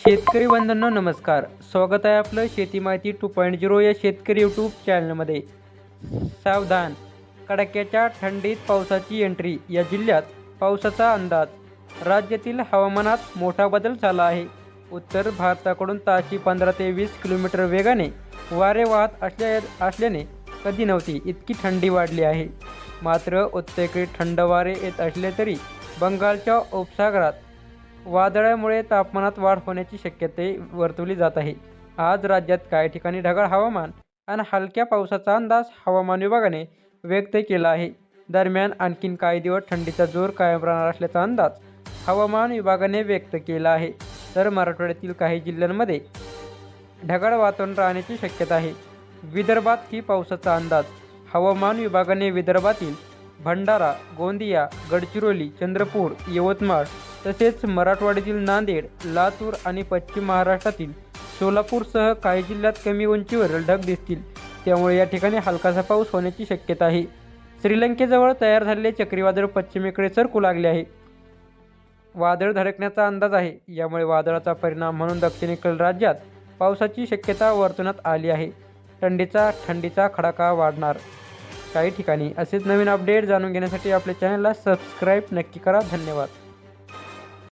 शेतकरी बंधूंनो नमस्कार. स्वागत आहे आपलं शेती माहिती टू पॉईंट झिरो या शेतकरी यूट्यूब चॅनलमध्ये सावधान कडाक्याच्या थंडीत पावसाची एंट्री या जिल्ह्यात पावसाचा अंदाज. राज्यातील हवामानात मोठा बदल झाला आहे. उत्तर भारताकडून ताशी पंधरा ते वीस किलोमीटर वेगाने वारे वाहत असल्या असल्याने कधी नव्हती इतकी थंडी वाढली आहे. मात्र उत्तरेकडे थंड वारे येत असले तरी बंगालच्या उपसागरात वादळामुळे तापमानात वाढ होण्याची शक्यताही वर्तवली जात आहे. आज राज्यात काही ठिकाणी ढगाळ हवामान आणि हलक्या पावसाचा अंदाज हवामान विभागाने व्यक्त केला आहे. दरम्यान आणखीन काही दिवस थंडीचा जोर कायम राहणार असल्याचा अंदाज हवामान विभागाने व्यक्त केला आहे. तर मराठवाड्यातील काही जिल्ह्यांमध्ये ढगाळ वातावरण राहण्याची शक्यता आहे. विदर्भात ही पावसाचा अंदाज हवामान विभागाने विदर्भातील भंडारा गोंदिया गडचिरोली चंद्रपूर यवतमाळ तसेच मराठवाड्यातील नांदेड लातूर आणि पश्चिम महाराष्ट्रातील सोलापूरसह काही जिल्ह्यात कमी उंचीवर ढग दिसतील. त्यामुळे या ठिकाणी हलकासा पाऊस होण्याची शक्यता आहे. श्रीलंकेजवळ तयार झालेले चक्रीवादळ पश्चिमेकडे सरकू लागले आहे. वादळ धडकण्याचा अंदाज आहे. यामुळे वादळाचा परिणाम म्हणून दक्षिणेकडील राज्यात पावसाची शक्यता वर्तवण्यात आली आहे. थंडीचा थंडीचा खडाका वाढणार. काही ठिकाणी असेच नवीन अपडेट जाणून घेण्यासाठी आपल्या चॅनलला सबस्क्राईब नक्की करा. धन्यवाद.